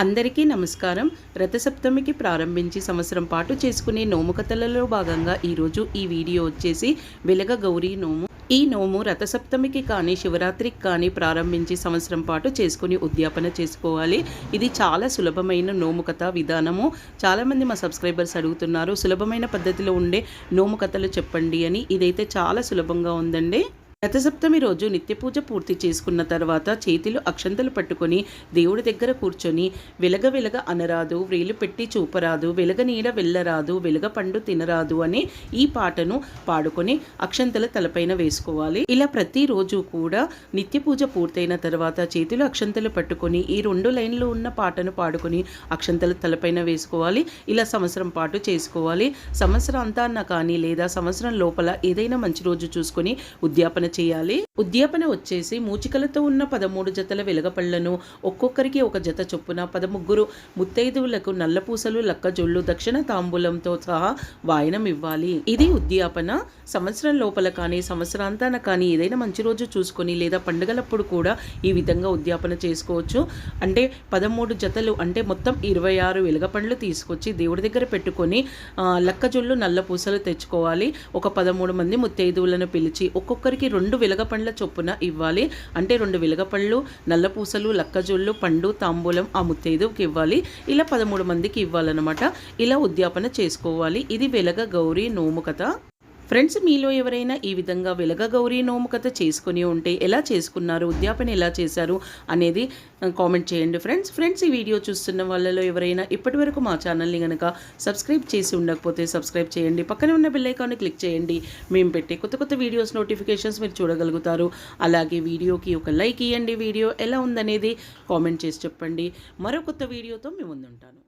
అందరికీ నమస్కారం. రథసప్తమికి ప్రారంభించి సంవత్సరం పాటు చేసుకునే నోము కథలలో భాగంగా ఈరోజు ఈ వీడియో వచ్చేసి వెలగ గౌరీ నోము. ఈ నోము రథసప్తమికి కానీ శివరాత్రికి కానీ ప్రారంభించి సంవత్సరం పాటు చేసుకుని ఉద్యాపన చేసుకోవాలి. ఇది చాలా సులభమైన నోము కథ విధానము. చాలామంది మా సబ్స్క్రైబర్స్ అడుగుతున్నారు సులభమైన పద్ధతిలో ఉండే నోము కథలు చెప్పండి అని. ఇదైతే చాలా సులభంగా ఉందండి. గత సప్తమి రోజు నిత్యపూజ పూర్తి చేసుకున్న తర్వాత చేతిలో అక్షంతలు పట్టుకొని దేవుడి దగ్గర కూర్చొని వెలగ వెలగ అనరాదు వ్రేలు పెట్టి చూపరాదు వెలగ నీడ వెళ్ళరాదు వెలగ పండు తినరాదు అని ఈ పాటను పాడుకొని అక్షంతల తలపైన వేసుకోవాలి. ఇలా ప్రతిరోజు కూడా నిత్య పూజ పూర్తయిన తర్వాత చేతిలో అక్షంతలు పట్టుకొని ఈ రెండు లైన్లు ఉన్న పాటను పాడుకొని అక్షంతల తలపైన వేసుకోవాలి. ఇలా సంవత్సరం పాటు చేసుకోవాలి. సంవత్సరం అంతా కానీ లేదా సంవత్సరం లోపల ఏదైనా మంచి రోజు చూసుకొని ఉద్యాపన చేయాలి. ఉద్యాపన వచ్చేసి మూచికలతో ఉన్న పదమూడు జతల వెలగపళ్ళను ఒక్కొక్కరికి ఒక జత చొప్పున పదముగ్గురు ముత్తైదువులకు నల్లపూసలు లక్కజొళ్ళు దక్షిణ తాంబూలంతో సహా వాయనం ఇవ్వాలి. ఇది ఉద్యాపన. సంవత్సరం లోపల కానీ సంవత్సరాంతాన కానీ ఏదైనా మంచి రోజు చూసుకొని లేదా పండుగలప్పుడు కూడా ఈ విధంగా ఉద్యాపన చేసుకోవచ్చు. అంటే పదమూడు జతలు అంటే మొత్తం ఇరవై ఆరు వెలగపండ్లు తీసుకొచ్చి దేవుడి దగ్గర పెట్టుకొని లక్కజొళ్ళు నల్ల పూసలు తెచ్చుకోవాలి. ఒక పదమూడు మంది ముత్తైదువులను పిలిచి ఒక్కొక్కరికి రెండు వెలగపండ్ల చొప్పున ఇవ్వాలి. అంటే రెండు వెలగపళ్ళు నల్లపూసలు లక్కజొళ్ళు పండు తాంబూలం ఆ ముత్తైదువుకి ఇవ్వాలి. ఇలా పదమూడు మందికి ఇవ్వాలన్నమాట. ఇలా ఉద్యాపన చేసుకోవాలి. ఇది వెలగ గౌరీ నోము కథ. ఫ్రెండ్స్ మీలో ఎవరైనా ఈ విధంగా వెలగ గౌరీ నోము కథ చేసుకుని ఉంటే ఎలా చేసుకున్నారు? ఉద్యాపన ఎలా చేశారు? అనేది కామెంట్ చేయండి ఫ్రెండ్స్. ఫ్రెండ్స్ ఈ వీడియో చూస్తున్న వాళ్ళలో ఎవరైనా ఇప్పటివరకు మా ఛానల్ని కనుక సబ్స్క్రైబ్ చేసి ఉండకపోతే సబ్స్క్రైబ్ చేయండి. పక్కనే ఉన్న బెల్ క్లిక్ చేయండి. మేము పెట్టే కొత్త కొత్త వీడియోస్ నోటిఫికేషన్స్ మీరు చూడగలుగుతారు. అలాగే వీడియోకి ఒక లైక్ ఇవ్వండి వీడియో ఎలా ఉందనేది కామెంట్ చేసి చెప్పండి. మరో కొత్త వీడియోతో మేము ముందుంటాను.